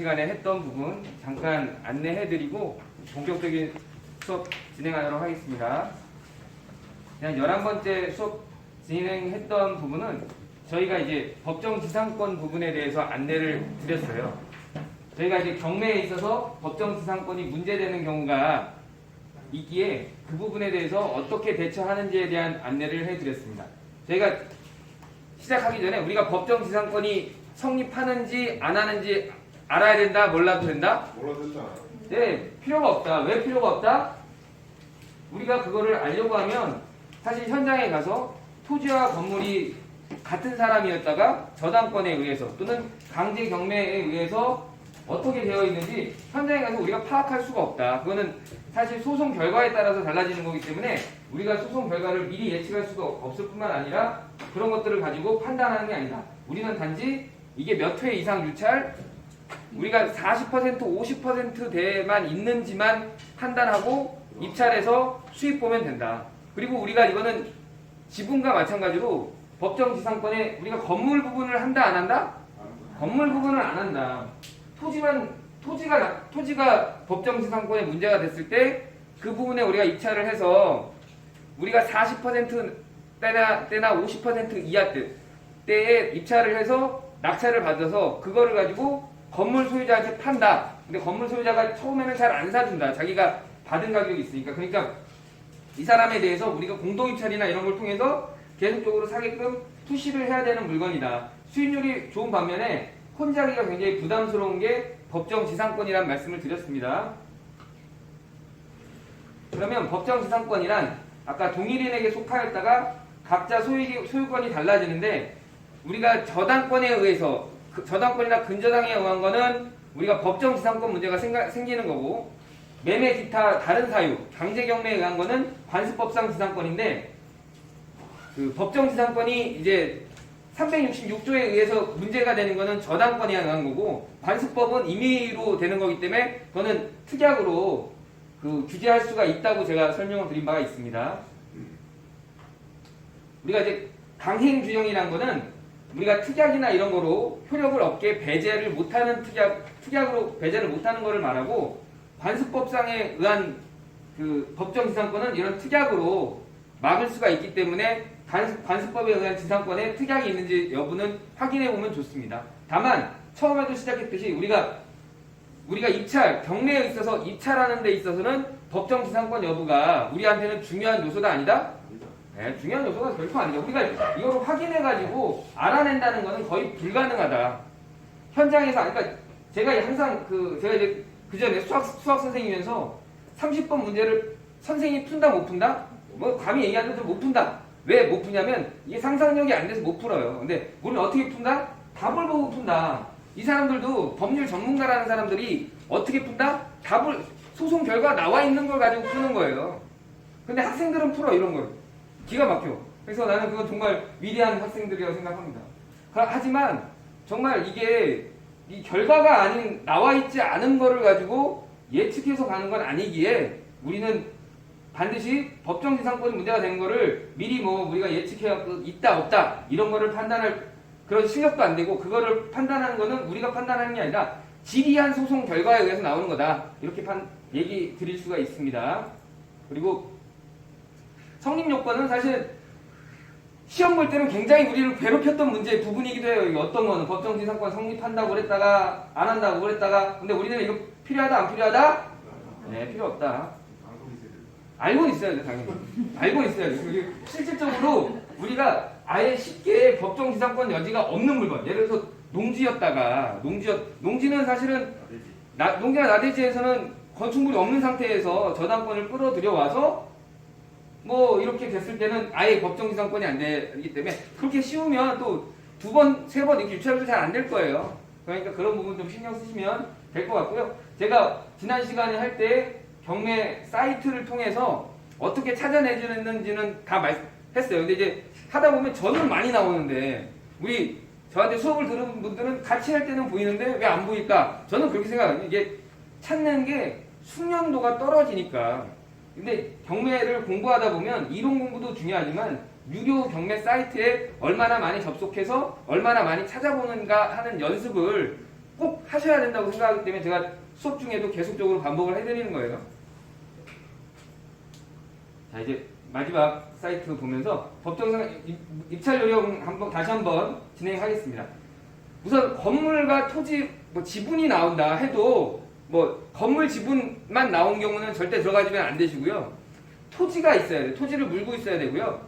시간에 했던 부분 잠깐 안내해드리고 본격적인 수업 진행하도록 하겠습니다. 그냥 11번째 수업 진행했던 부분은 저희가 이제 법정 지상권 부분에 대해서 안내를 드렸어요. 저희가 이제 경매에 있어서 법정 지상권이 문제되는 경우가 있기에 그 부분에 대해서 어떻게 대처하는지에 대한 안내를 해드렸습니다. 저희가 시작하기 전에 우리가 법정 지상권이 성립하는지 안 하는지 알아야 된다, 몰라도 된다? 몰라도 했잖아. 네, 필요가 없다. 왜 필요가 없다? 우리가 그거를 알려고 하면 사실 현장에 가서 토지와 건물이 같은 사람이었다가 저당권에 의해서 또는 강제 경매에 의해서 어떻게 되어 있는지 현장에 가서 우리가 파악할 수가 없다. 그거는 사실 소송 결과에 따라서 달라지는 거기 때문에 우리가 소송 결과를 미리 예측할 수가 없을 뿐만 아니라 그런 것들을 가지고 판단하는 게 아니다. 우리는 단지 이게 몇 회 이상 유찰, 우리가 40% 50%대만 있는지만 판단하고 입찰해서 수익 보면 된다. 그리고 우리가 이거는 지분과 마찬가지로 법정 지상권에 우리가 건물 부분을 한다 안 한다? 건물 부분을 안 한다. 토지만 토지가 나- 토지가 법정 지상권에 문제가 됐을 때 그 부분에 우리가 입찰을 해서 우리가 40% 때나 때나 50% 이하 때 때에 입찰을 해서 낙찰을 받아서 그거를 가지고 건물 소유자한테 판다. 근데 건물 소유자가 처음에는 잘 안 사준다. 자기가 받은 가격이 있으니까. 그러니까 이 사람에 대해서 우리가 공동입찰이나 이런 걸 통해서 계속적으로 사게끔 푸시를 해야 되는 물건이다. 수익률이 좋은 반면에 혼자기가 굉장히 부담스러운 게 법정 지상권이라는 말씀을 드렸습니다. 그러면 법정 지상권이란 아까 동일인에게 속하였다가 각자 소유, 소유권이 달라지는데 우리가 저당권에 의해서 그 저당권이나 근저당에 의한 거는 우리가 법정 지상권 문제가 생가- 생기는 거고 매매 기타 다른 사유 강제 경매에 의한 거는 관습법상 지상권인데 그 법정 지상권이 이제 366조에 의해서 문제가 되는 거는 저당권에 의한 거고 관습법은 임의로 되는 거기 때문에 그거는 특약으로 그 규제할 수가 있다고 제가 설명을 드린 바가 있습니다. 우리가 이제 강행 규정이란 거는 우리가 특약이나 이런 거로 효력을 얻게 배제를 못하는 특약, 특약으로 배제를 못하는 거를 말하고 관습법상에 의한 그 법정 지상권은 이런 특약으로 막을 수가 있기 때문에 관습, 관습법에 의한 지상권에 특약이 있는지 여부는 확인해 보면 좋습니다. 다만 처음에도 시작했듯이 우리가 우리가 입찰 경매에 있어서 입찰하는 데 있어서는 법정 지상권 여부가 우리한테는 중요한 요소가 아니다. 네, 중요한 요소가 결코 아니죠. 우리가 이거를 확인해가지고 알아낸다는 것은 거의 불가능하다. 현장에서, 그러니까 제가 항상 그, 제가 이제 그 전에 수학, 수학 선생이면서 30번 문제를 선생님이 푼다, 못 푼다? 뭐, 감히 얘기하는데 못 푼다. 왜 못 푸냐면 이게 상상력이 안 돼서 못 풀어요. 근데 우리는 어떻게 푼다? 답을 보고 푼다. 이 사람들도 법률 전문가라는 사람들이 어떻게 푼다? 답을, 소송 결과 나와 있는 걸 가지고 푸는 거예요. 근데 학생들은 풀어, 이런 걸. 기가 막혀. 그래서 나는 그건 정말 위대한 학생들이라고 생각합니다. 그- 하지만 정말 이게 이 결과가 아닌 나와 있지 않은 거를 가지고 예측해서 가는 건 아니기에 우리는 반드시 법정 지상권 문제가 된 거를 미리 뭐 우리가 예측해 있다 없다 이런 거를 판단할 그런 실력도 안 되고 그거를 판단하는 거는 우리가 판단하는 게 아니라 지리한 소송 결과에 의해서 나오는 거다 이렇게 판 얘기 드릴 수가 있습니다. 그리고 성립 요건은 사실 시험 볼 때는 굉장히 우리를 괴롭혔던 문제의 부분이기도 해요. 어떤 거는 법정 지상권 성립한다고 그랬다가 안 한다고 그랬다가 근데 우리는 이거 필요하다 안 필요하다? 네 필요 없다. 알고는 있어야 돼 당연히. 알고 있어야 돼. 실질적으로 우리가 아예 쉽게 법정 지상권 여지가 없는 물건. 예를 들어서 농지였다가 농지였 농지는 사실은 나, 농지나 나대지에서는 건축물이 없는 상태에서 저당권을 끌어들여 와서 뭐 이렇게 됐을 때는 아예 법정 지상권이 안 되기 때문에 그렇게 씌우면 또 두 번, 세 번 이렇게 유찰도 잘 안 될 거예요. 그러니까 그런 부분 좀 신경 쓰시면 될 것 같고요. 제가 지난 시간에 할 때 경매 사이트를 통해서 어떻게 찾아내주는지는 다 말했어요. 근데 이제 하다 보면 저는 많이 나오는데 우리 저한테 수업을 들은 분들은 같이 할 때는 보이는데 왜 안 보일까? 저는 그렇게 생각해요. 이게 찾는 게 숙련도가 떨어지니까. 근데 경매를 공부하다 보면 이론 공부도 중요하지만 유료 경매 사이트에 얼마나 많이 접속해서 얼마나 많이 찾아보는가 하는 연습을 꼭 하셔야 된다고 생각하기 때문에 제가 수업 중에도 계속적으로 반복을 해드리는 거예요. 자 이제 마지막 사이트 보면서 법정상 입- 입찰 요령 한번 다시 한번 진행하겠습니다. 우선 건물과 토지 뭐 지분이 나온다 해도 뭐 건물 지분만 나온 경우는 절대 들어가지면 안 되시고요. 토지가 있어야 돼. 토지를 물고 있어야 되고요.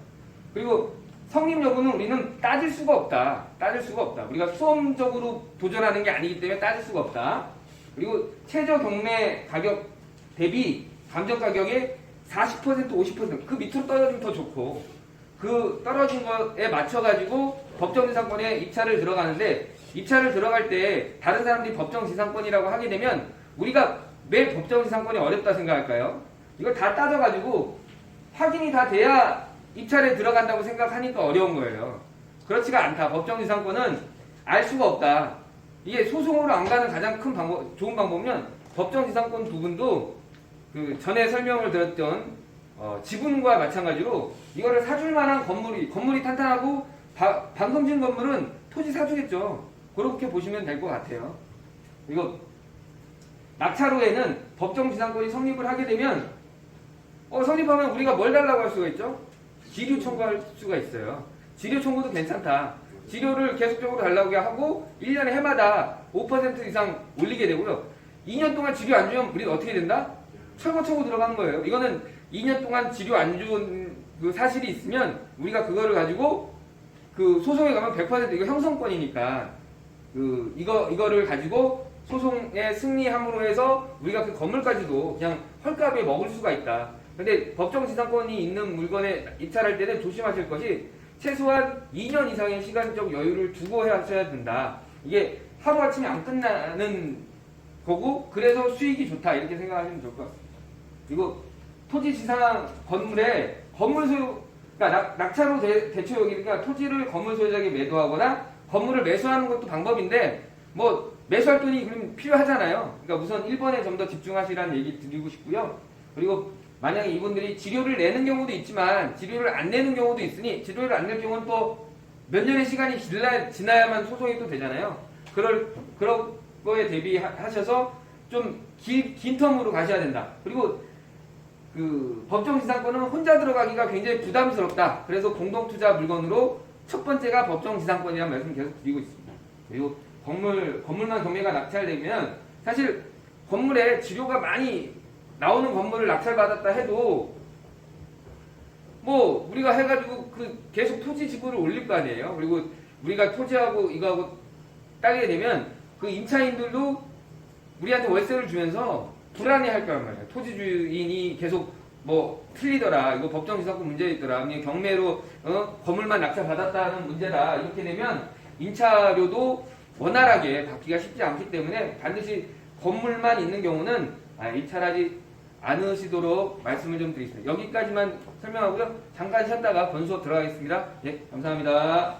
그리고 성립 여부는 우리는 따질 수가 없다. 따질 수가 없다. 우리가 수험적으로 도전하는 게 아니기 때문에 따질 수가 없다. 그리고 최저 경매 가격 대비 감정 가격의 40% 50%그 밑으로 떨어지면 더 좋고 그 떨어진 거에 맞춰가지고 법정지상권에 입찰을 들어가는데 입찰을 들어갈 때 다른 사람들이 법정지상권이라고 하게 되면 우리가 왜 법정 지상권이 어렵다 생각할까요? 이걸 다 따져가지고 확인이 다 돼야 입찰에 들어간다고 생각하니까 어려운 거예요. 그렇지가 않다. 법정 지상권은 알 수가 없다. 이게 소송으로 안 가는 가장 큰 방법, 좋은 방법은 법정 지상권 부분도 그 전에 설명을 드렸던 어, 지분과 마찬가지로 이거를 사줄 만한 건물이 건물이 탄탄하고 바- 방금 진 건물은 토지 사주겠죠. 그렇게 보시면 될 것 같아요. 이거 낙찰후에는 법정 지상권이 성립을 하게 되면 어, 성립하면 우리가 뭘 달라고 할 수가 있죠? 지료 청구할 수가 있어요. 지료 청구도 괜찮다. 지료를 계속적으로 달라고 하고 1년에 해마다 5% 이상 올리게 되고요. 2년 동안 지료 안 주면 우리가 어떻게 된다? 철거 청구 들어가는 거예요. 이거는 2년 동안 지료 안 준 그 사실이 있으면 우리가 그거를 가지고 그 소송에 가면 100% 이거 형성권이니까 그 이거 이거를 가지고 소송에 승리함으로 해서 우리가 그 건물까지도 그냥 헐값에 먹을 수가 있다. 근데 법정 지상권이 있는 물건에 입찰할 때는 조심하실 것이 최소한 2년 이상의 시간적 여유를 두고 하셔야 된다. 이게 하루아침에 안 끝나는 거고 그래서 수익이 좋다 이렇게 생각하시면 좋을 것 같습니다. 그리고 토지 지상 건물에 건물 소유 그러니까 낙, 낙찰로 대, 대체 여기니까 토지를 건물 소유자에게 매도하거나 건물을 매수하는 것도 방법인데 뭐 매수할 돈이 필요하잖아요. 그러니까 우선 1번에 좀 더 집중하시라는 얘기 드리고 싶고요. 그리고 만약에 이분들이 지료를 내는 경우도 있지만 지료를 안 내는 경우도 있으니 지료를 안 낼 경우는 또 몇 년의 시간이 지나, 지나야만 소송이 또 되잖아요. 그럴 그런 거에 대비하셔서 좀 긴, 긴 텀으로 가셔야 된다. 그리고 그 법정 지상권은 혼자 들어가기가 굉장히 부담스럽다. 그래서 공동 투자 물건으로 첫 번째가 법정 지상권이라는 말씀 계속 드리고 있습니다. 그리고 건물 건물만 경매가 낙찰되면 사실 건물에 지료가 많이 나오는 건물을 낙찰받았다 해도 뭐 우리가 해가지고 그 계속 토지 지분을 올릴 거 아니에요. 그리고 우리가 토지하고 이거하고 따게 되면 그 임차인들도 우리한테 월세를 주면서 불안해할 거란 말이에요. 토지 주인이 계속 뭐 틀리더라, 이거 법정 지상권 문제 있더라, 경매로 어? 건물만 낙찰 받았다는 문제다 이렇게 되면 임차료도 원활하게 받기가 쉽지 않기 때문에 반드시 건물만 있는 경우는 아, 입찰하지 않으시도록 말씀을 좀 드리겠습니다. 여기까지만 설명하고요. 잠깐 쉬었다가 본 수업 들어가겠습니다. 예, 감사합니다.